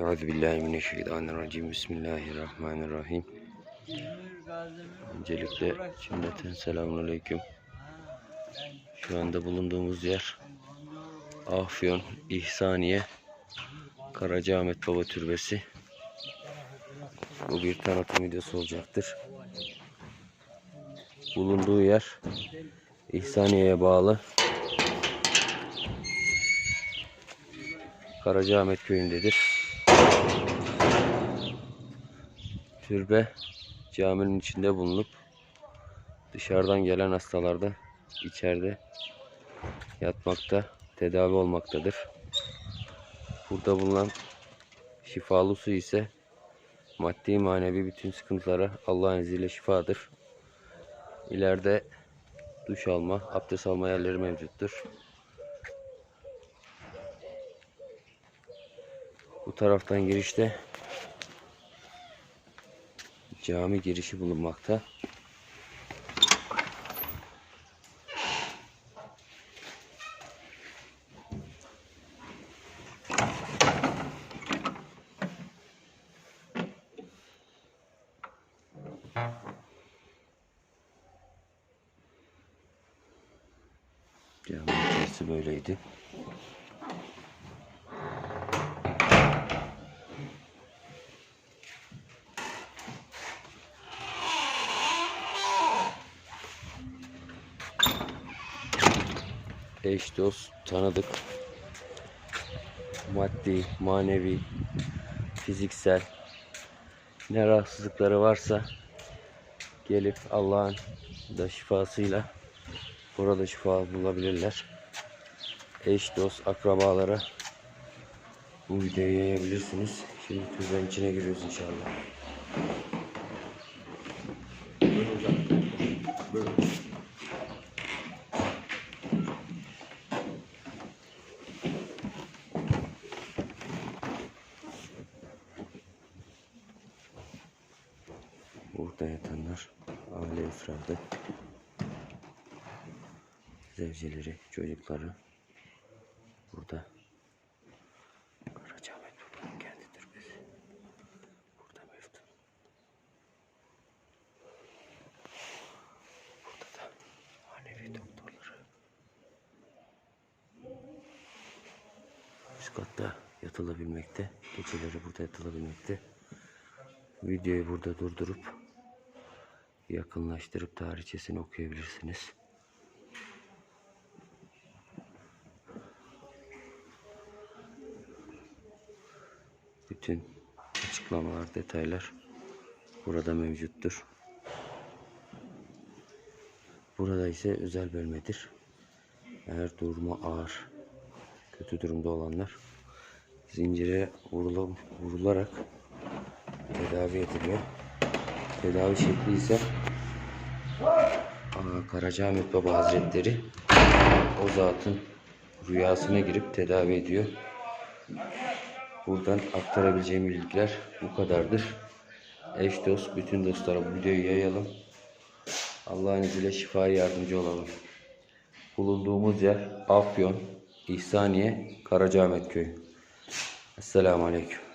Euzu billahi mineşşeytanirracim. Bismillahirrahmanirrahim. Öncelikle cümleten selamünaleyküm. Şu anda bulunduğumuz yer Afyon İhsaniye Karacaahmet Baba Türbesi. Bu bir tanıtım videosu olacaktır. Bulunduğu yer İhsaniye'ye bağlı Karacaahmet köyündedir. Türbe caminin içinde bulunup dışarıdan gelen hastalarda içeride yatmakta, tedavi olmaktadır. Burada bulunan şifalı su ise maddi manevi bütün sıkıntılara Allah'ın izniyle şifadır. İleride duş alma, abdest alma yerleri mevcuttur. Bu taraftan girişte cami girişi bulunmakta. Cami içerisi böyleydi. Eş dost tanıdık. Maddi manevi fiziksel. Ne rahatsızlıkları varsa gelip Allah'ın da şifasıyla burada şifa bulabilirler. Eş dost akrabalara bu videoyu yayabilirsiniz şimdi türbenin içine giriyoruz inşallah Burada yatanlar aile ifradı. Zevceleri, çocukları burada. Karacaahmet Baba'nın kendi türbesi. Burada meftun. Burada da manevi doktorları. Üst katta yatılabilmekte. Geceleri burada yatılabilmekte. Videoyu burada durdurup yakınlaştırıp tarihçesini okuyabilirsiniz. Bütün açıklamalar, detaylar burada mevcuttur. Burada ise özel bölmedir. Eğer durumu ağır, kötü durumda olanlar zincire vurula- vurularak tedavi ediliyor. Tedavi şekli ise Aa, Karacaahmet Baba Hazretleri o zatın rüyasına girip tedavi ediyor. Buradan aktarabileceğim bilgiler bu kadardır. Eş dost, bütün dostlara bu videoyu yayalım. Allah'ın izniyle şifaya yardımcı olalım. Bulunduğumuz yer Afyon, İhsaniye, Karacaahmet Köyü. Esselamu Aleyküm.